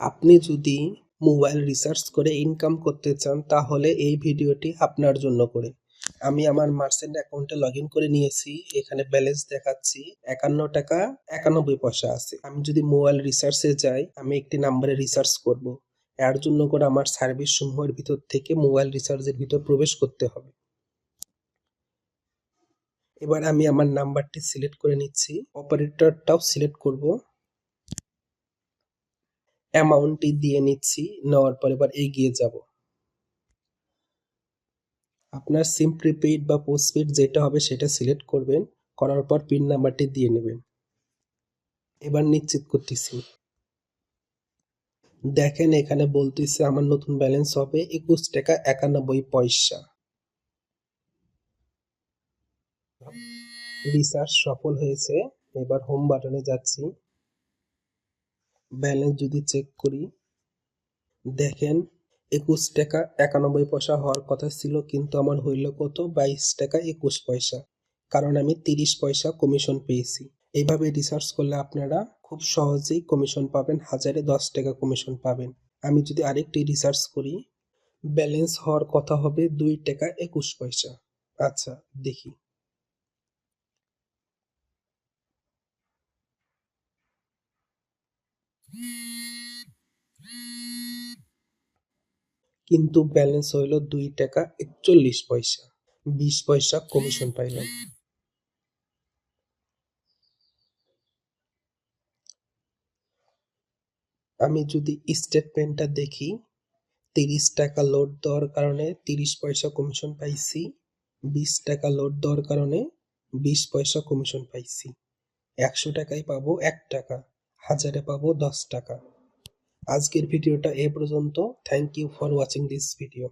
আপনি যদি mobile research করে ইনকাম করতে চান, তাহলে এই ভিডিওটি আপনার জন্য করে। আমি আমার মার্চেন্ট অ্যাকাউন্টে লগ করে নিয়েছি। এখানে ব্যালেন্স দেখাচ্ছি। একান্ন টাকা একানব্বই পয়সা আছে। আমি যদি মোবাইল রিসার্চে যাই, আমি একটি নাম্বারে রিসার্চ করব। এর জন্য করে আমার সার্ভিস সমূহের ভিতর থেকে মোবাইল রিচার্জের ভিতর প্রবেশ করতে হবে। এবার আমি আমার নাম্বারটি সিলেক্ট করে নিচ্ছি। অপারেটরটাও সিলেক্ট করব। অ্যামাউন্টটি দিয়ে নিচ্ছি, নেওয়ার পর এবার এগিয়ে যাব। আপনার সিম প্রিপেইড বা পোস্টপেড যেটা হবে সেটা সিলেক্ট করবেন, করার পর পিন নাম্বারটি দিয়ে নেবেন। এবার নিশ্চিত করতেছি। দেখেন এখানে বলতেছে আমার নতুন ব্যালেন্স হবে একুশ টাকা একানব্বই পয়সা। রিসার্চ সফল হয়েছে, এবার হোম বাটনে যাচ্ছি। ব্যালেন্স যদি চেক করি, দেখেন একুশ টাকা একানব্বই পয়সা হওয়ার কথা ছিল, কিন্তু আমার হইল কত? বাইশ টাকা একুশ পয়সা। কারণ আমি তিরিশ পয়সা কমিশন পেয়েছি। এইভাবে রিসার্চ করলে আপনারা খুব সহজেই কমিশন পাবেন, হাজারে দশ টাকা কমিশন পাবেন। আমি যদি আরেকটি রিসার্চ করি ব্যালেন্স হওয়ার কথা হবে দুই টাকা একুশ পয়সা। আচ্ছা দেখি। কিন্তু ব্যালেন্স হইল দুই টাকা একচল্লিশ পয়সা। বিশ পয়সা কমিশন পাইলাম। আমি যদি স্টেটমেন্টটা দেখি, তিরিশ টাকা লোড দেওয়ার কারণে তিরিশ পয়সা কমিশন পাইছি, বিশ টাকা লোড দেওয়ার কারণে বিশ পয়সা কমিশন পাইছি। একশো টাকায় পাবো এক টাকা, হাজারে পাবো দশ টাকা। আজকের ভিডিওটা এ পর্যন্ত। Thank you for watching this video